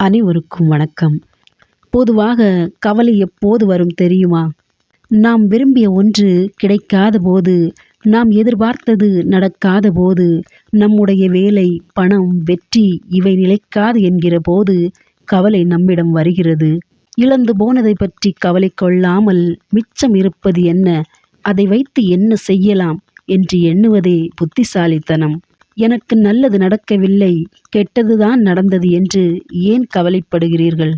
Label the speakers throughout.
Speaker 1: அனைவருக்கும் வணக்கம். பொதுவாக கவலை எப்போது வரும் தெரியுமா? நாம் விரும்பிய ஒன்று கிடைக்காத போது நாம் எதிர்பார்த்தது நடக்காத போது நம்முடைய வேலை பணம் வெற்றி இவை நிலைக்காது என்கிற போது கவலை நம்மிடம் வருகிறது. இழந்து போனதை பற்றி கவலை கொள்ளாமல் மிச்சம் இருப்பது என்ன? அதை வைத்து என்ன செய்யலாம்? என்று எண்ணுவதே புத்திசாலித்தனம். எனக்கு நல்லது நடக்கவில்லை கெட்டதுதான் நடந்தது என்று ஏன் கவலைப்படுகிறீர்கள்?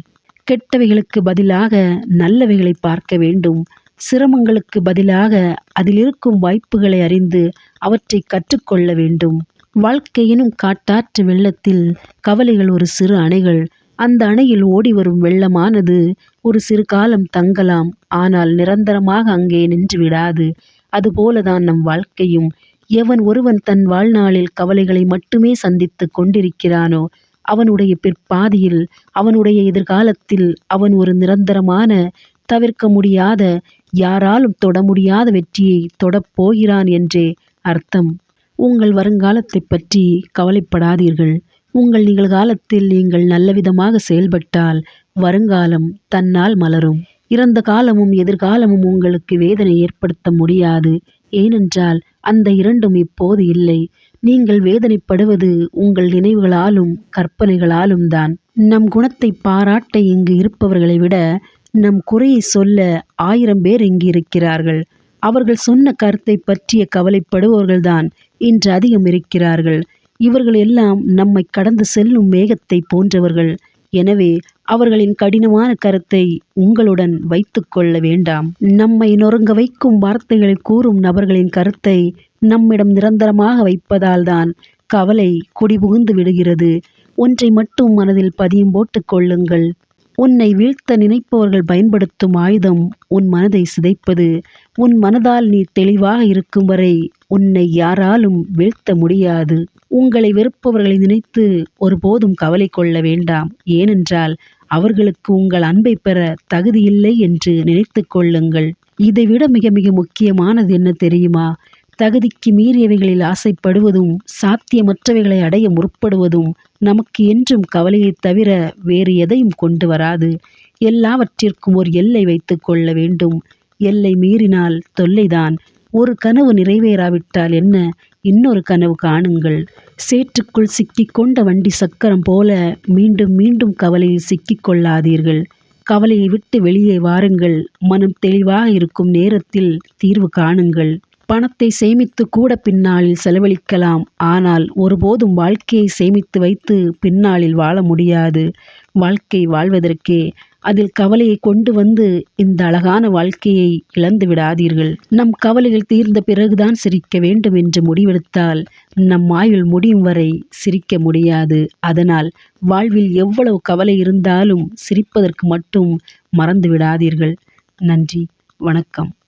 Speaker 1: கெட்டவைகளுக்கு பதிலாக நல்லவைகளை பார்க்க வேண்டும். சிரமங்களுக்கு பதிலாக அதில் இருக்கும் வாய்ப்புகளை அறிந்து அவற்றை கற்றுக்கொள்ள வேண்டும். வாழ்க்கையினும் காட்டாற்று வெள்ளத்தில் கவலைகள் ஒரு சிறு அணைகள். அந்த அணையில் ஓடி வரும் வெள்ளமானது ஒரு சிறு காலம் தங்கலாம். ஆனால் நிரந்தரமாக அங்கே நின்று விடாது. அதுபோலதான் நம் வாழ்க்கையும். எவன் ஒருவன் தன் வாழ்நாளில் கவலைகளை மட்டுமே சந்தித்து கொண்டிருக்கிறானோ அவனுடைய பிற்பாதியில் அவனுடைய எதிர்காலத்தில் அவன் ஒரு நிரந்தரமான தவிர்க்க முடியாத யாராலும் தொட முடியாத வெற்றியை தொடப் போகிறான் என்றே அர்த்தம். உங்கள் வருங்காலத்தை பற்றி கவலைப்படாதீர்கள். உங்கள் நிகழ்காலத்தில் நீங்கள் நல்லவிதமாக செயல்பட்டால் வருங்காலம் தன்னால் மலரும். இறந்த காலமும் எதிர்காலமும் உங்களுக்கு வேதனை ஏற்படுத்த முடியாது. ஏனென்றால் அந்த இரண்டும் இப்போது இல்லை. நீங்கள் வேதனைப்படுவது உங்கள் நினைவுகளாலும் கற்பனைகளாலும் தான். நம் குணத்தை பாராட்ட இங்கு இருப்பவர்களை விட நம் குறையை சொல்ல ஆயிரம் பேர் இங்கு இருக்கிறார்கள். அவர்கள் சொன்ன கருத்தை பற்றிய கவலைப்படுபவர்கள்தான் இன்று அதிகம் இருக்கிறார்கள். இவர்கள் எல்லாம் நம்மை கடந்து செல்லும் மேகத்தை போன்றவர்கள். எனவே அவர்களின் கடினமான கருத்தை உங்களுடன் வைத்துக்கொள்ள வேண்டாம். நம்மை நொறுங்க வைக்கும் வார்த்தைகளை கூறும் நபர்களின் கருத்தை நம்மிடம் நிரந்தரமாக வைப்பதால்தான் கவலை குடிபுகுந்து விடுகிறது. ஒன்றை மட்டும் மனதில் பதியும் போட்டுக் கொள்ளுங்கள். உன்னை வீழ்த்த நினைப்பவர்கள் பயன்படுத்தும் ஆயுதம் உன் மனதை சிதைப்பது. உன் மனதால் நீ தெளிவாக இருக்கும் வரை உன்னை யாராலும் வீழ்த்த முடியாது. உங்களை வெறுப்பவர்களை நினைத்து ஒருபோதும் கவலை கொள்ள வேண்டாம். ஏனென்றால் அவர்களுக்கு உங்கள் அன்பை பெற தகுதியில்லை என்று நினைத்து கொள்ளுங்கள். இதைவிட மிக மிக முக்கியமானது என்ன தெரியுமா? தகுதிக்கு மீறியவைகளில் ஆசைப்படுவதும் சாத்தியமற்றவைகளை அடைய முற்படுவதும் நமக்கு என்றும் கவலையைத் தவிர வேறு எதையும் கொண்டு வராது. எல்லாவற்றிற்கும் ஒரு எல்லை வைத்து கொள்ள வேண்டும். எல்லை மீறினால் தொல்லைதான். ஒரு கனவு நிறைவேறாவிட்டால் என்ன? இன்னொரு கனவு காணுங்கள். சேற்றுக்குள் சிக்கிக்கொண்ட வண்டி சக்கரம் போல மீண்டும் மீண்டும் கவலையில் சிக்கிக்கொள்ளாதீர்கள் கவலையை விட்டு வெளியே வாருங்கள். மனம் தெளிவாக இருக்கும் நேரத்தில் தீர்வு காணுங்கள். பணத்தை சேமித்து கூட பின்னாளில் செலவழிக்கலாம். ஆனால் ஒருபோதும் வாழ்க்கையை சேமித்து வைத்து பின்னாளில் வாழ முடியாது. வாழ்க்கை வாழ்வதற்கே அதில் கவலையை கொண்டு வந்து இந்த அழகான வாழ்க்கையை இழந்து விடாதீர்கள். நம் கவலைகள் தீர்ந்த பிறகுதான் சிரிக்க வேண்டும் என்று முடிவெடுத்தால் நம் ஆயுள் முடியும் வரை சிரிக்க முடியாது. அதனால் வாழ்வில் எவ்வளவு கவலை இருந்தாலும் சிரிப்பதற்கு மட்டும் மறந்து விடாதீர்கள். நன்றி. வணக்கம்.